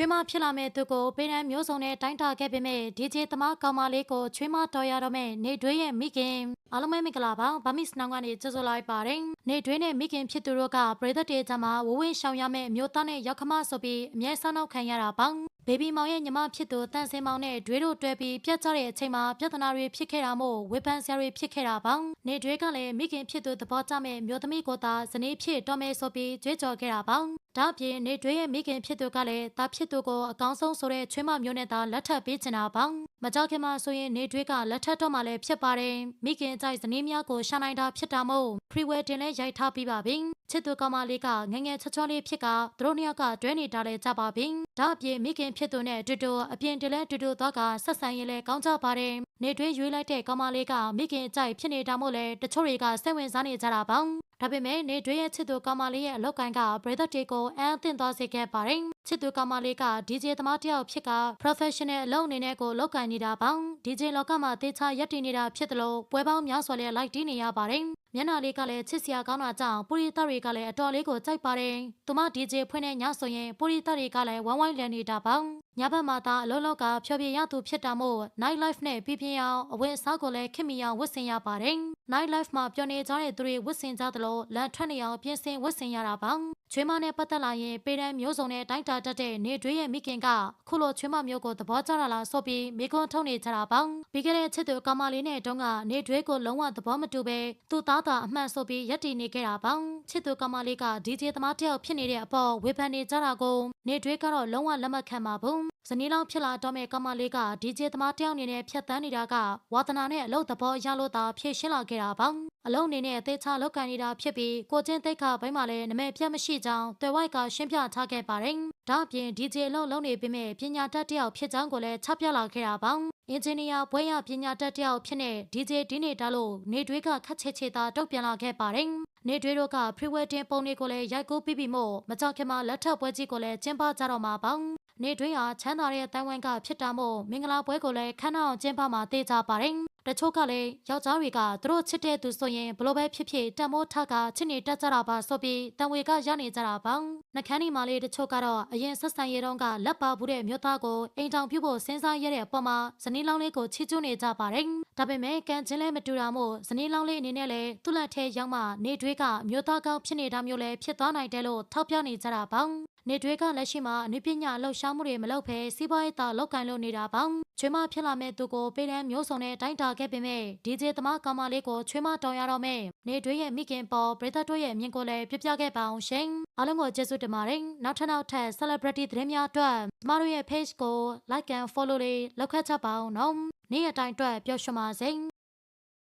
ချွေးမဖြစ်လာမဲ့သူကိုပေးတမ်းမျိုးစုံနဲ့တိုင်းတာခဲ့ပေမဲ့ဒီဂျေသမားကောင်မလေးကိုချွေးမတော်ရတော့မဲ့နေတွဲရဲ့မိခင်အားလုံးပဲမင်္ဂလာပါဗမစ်စနောင်းကနေကြိုဆိုလိုက်ပါတယ်နေတွဲနဲ့မိခင်ဖြစ်သူတို့ကပရိသတ်တေကြမှာဝဝင်းရှောင်ရမဲ့အမျိုးသားနဲ့ရောက်ခမဆိုပြီးအမြဲဆောင်းနောက်ခံရတာပေါ့ဘေဘီမောင်ရဲ့ညီမဖြစ်သူတန်စင်မောင်နဲ့ဒွေးတို့တွဲပြီးပြတ်ကြတဲ့အချိန်မှာပြဿနာတွေဖြစ်ခဲ့တာမို့ဝေဖန်ဆရာတွေဖြစ်ခဲ့တာပေါ့နေဒွေးကလည်းမိခင်ဖြစ်သူသဘောကျမဲ့မျိုးသမီးကိုသာဇနီးဖြစ်တော်မယ်ဆိုပြီးကြွေးကြော်ခဲ့တာပေါ့ ဒါအပြင်နေဒွေးရဲ့မိခင်ဖြစ်သူကလည်းတာဖြစ်သူကိုအကောင်းဆုံးဆိုတဲ့ချွေးမမျိုးနဲ့သာလက်ထပ်ပေးချင်တာပေါ့မကြောက်ခင်မှာဆိုရင်နေဒွေးကလက်ထပ်တော့မှလည်းဖြစ်ပါတယ်မိခင်ကြိုက်ဇနီးများကိုရှာနိုင်တာဖြစ်တာမို့ pre-wed တင်လဲရိုက်ထားပြီးပါပြီချစ်သူကောင်မလေးကငယ်ငယ်ချောချောလေးဖြစ်ကသူတို့နှစ်ယောက်ကတွဲနေတာလဲကြပါပြီဒါအပြင်မိခင်ဖြစ်သူနဲ့တူတူအပြင်တလဲတူတူတော့ကဆက်ဆံရေးလဲကောင်းကြပါတယ်နေတွင်းရွေးလိုက်တဲ့ကောင်မလေးကမိခင်အကြိုက်ဖြစ်နေတာမို့လဲတချို့တွေကစိတ်ဝင်စားနေကြတာပေါ့ ဒါပေမဲ့နေတွင်းရဲ့ချစ်သူကောင်မလေးရဲ့အလောက်ကိုင်းကပရိသတ်တွေကိုအန်းအသင့်သွားစေခဲ့ပါတယ်ချစ်သူကောင်မလေးက DJ သမားတစ်ယောက်ဖြစ်က professional အလုပ်အနေနဲ့ကိုလောက်ကိုင်းနေတာပေါ့ DJ လောကမှာတေချာရက်တည်နေတာဖြစ်တယ်လို့ပွဲပေါင်းများစွာလဲလိုက်တီးနေရပါတယ်မျက်နှာလေးကလည်းချစ်စရာကောင်းတာကြောင့်ပူရီသားတွေကလည်းအတော်လေးကိုကြိုက်ပါတယ်။သူမ DJ ဖွင့်တဲ့ညဆိုရင်ပူရီသားတွေကလည်းဝိုင်းဝိုင်းလည်နေတာပေါ့။ညဘက်မှာသာအလုံးလောက်ကဖြောပြရသူဖြစ်တာမို့ night life နဲ့ပြပြအောင်အဝတ်အစားကိုလည်းခင်မီအောင်ဝတ်ဆင်ရပါတယ်။ night life မှာပျော်နေကြတဲ့သူတွေဝတ်ဆင်ကြသလိုလမ်းထွက်နေအောင်ပြင်ဆင်ဝတ်ဆင်ရတာပေါ့။ချွေးမနဲ့ပတ်သက်လာရင်ပေတံမျိုးစုံနဲ့တိုင်းတာတတ်တဲ့နေတွေးရဲ့မိခင်ကခုလိုချွေးမမျိုးကိုသဘောကျတာလားဆိုပြီးမိကွန်းထုတ်နေကြတာပေါ့။ပြီးခဲ့တဲ့ချစ်သူကောင်မလေးနဲ့တုန်းကနေတွေးကိုလုံးဝသဘောမတူပဲသူ့သားသာအမှန်ဆိုပြီးရက်တည်နေခဲ့တာပေါ့ချစ်သူကောင်မလေးကဒီဂျေသမားတယောက်ဖြစ်နေတဲ့အပေါ်ဝေဖန်နေကြတာကိုနေတွေးကတော့လုံးဝလက်မခံပါဘူးဇနီးလောင်ဖြစ်လာတော့မဲ့ကောင်မလေးကဒီဂျေသမားတယောက်အနေနဲ့ဖြတ်တန်းနေတာကဝါသနာနဲ့အလုပ်သဘောရလို့သာဖြည့်ရှင်းလာခဲ့တာပေါ့အလုံးအနေနဲ့အသေးချလောက်ကန်နေတာဖြစ်ပြီးကိုချင်းသိက္ခာဘိုင်းမှာလည်းနမဲပြတ်မရှိကြောင်းတွယ်ဝိုက်ကရှင်းပြထားခဲ့ပါတယ်ဒါအပြင်ဒီဂျေအလုံးလုံးနေပေမဲ့ပညာတတ်တယောက်ဖြစ်ကြောင်းကိုလည်းချပြလာခဲ့တာပေါ့အင်ဂျင်နီယာဘွဲရပညာတတ်တယောက်ဖြစ်နေ DJ ဒီနေတာလို့နေတွေးကခက်ချေချေသာတုတ်ပြန်လာခဲ့ပါတယ်။နေတွေးတို့က pre-wedding ပုံတွေကိုလည်းရိုက်ကူးပြီးပြီမို့မကြောက်ခင်မှာလက်ထပ်ပွဲကြီးကိုလည်းကျင်းပကြတော့မှာပေါ့။နေတွေးဟာချမ်းသာတဲ့တိုင်ဝမ်ကဖြစ်တာမို့မင်္ဂလာပွဲကိုလည်းခမ်းနားအောင်ကျင်းပမှာတေးကြပါတယ်။ တချို့ကလည်းယောက်ျားတွေကသူတို့ချစ်တဲ့သူဆိုရင်ဘလို့ပဲဖြစ်ဖြစ်တန်မိုးထကချစ်နေတတ်ကြတာပါဆိုပြီးတန်ဝေကရနေကြတာပေါ့။နှခမ်းဒီမာလေးတချို့ကတော့အရင်ဆက်ဆံရေးတုန်းကလက်ပါဘူးတဲ့မြို့သားကိုအိမ်တောင်ပြုဖို့စဉ်းစားရတဲ့အပေါ်မှာဇနီးလောင်းလေးကိုချီးကျူးနေကြပါတယ်။ဒါပေမဲ့ကံချင်းလည်းမတူတာမို့ဇနီးလောင်းလေးအနေနဲ့လည်းသူ့လက်ထဲရောက်မှနေတွေးကမြို့သားကောင်းဖြစ်နေတာမျိုးလည်းဖြစ်သွားနိုင်တယ်လို့ထောက်ပြနေကြတာပေါ့။ နေတွေကလက်ရှိမှာအနုပညာလှုပ်ရှားမှုတွေမလုပ်ဘဲစီးပွားရေးသာလုပ်ကိုင်လို့နေတာပေါ့ချွေးမဖြစ်လာမဲ့သူကိုပေးတဲ့မျိုးစုံနဲ့တိုင်းတာခဲ့ပေမဲ့ဒီဂျေသမားကောင်မလေးကိုချွေးမတောင်းရတော့မဲ့နေတွေရဲ့မိခင်ပေါ်ပရိသတ်တို့ရဲ့မြင်ကိုလည်းပြပြခဲ့ပါအောင်ရှင်အားလုံးကိုကျေးဇူးတင်ပါတယ်နောက်ထပ်နောက်ထပ် celebrity သတင်းများအတွက်ကျမတို့ရဲ့ page ကို like and follow လေးလုပ်ခတ်ချက်ပါအောင်နော်နေ့ရက်တိုင်းအတွက်ပျော်ရွှင်ပါစေ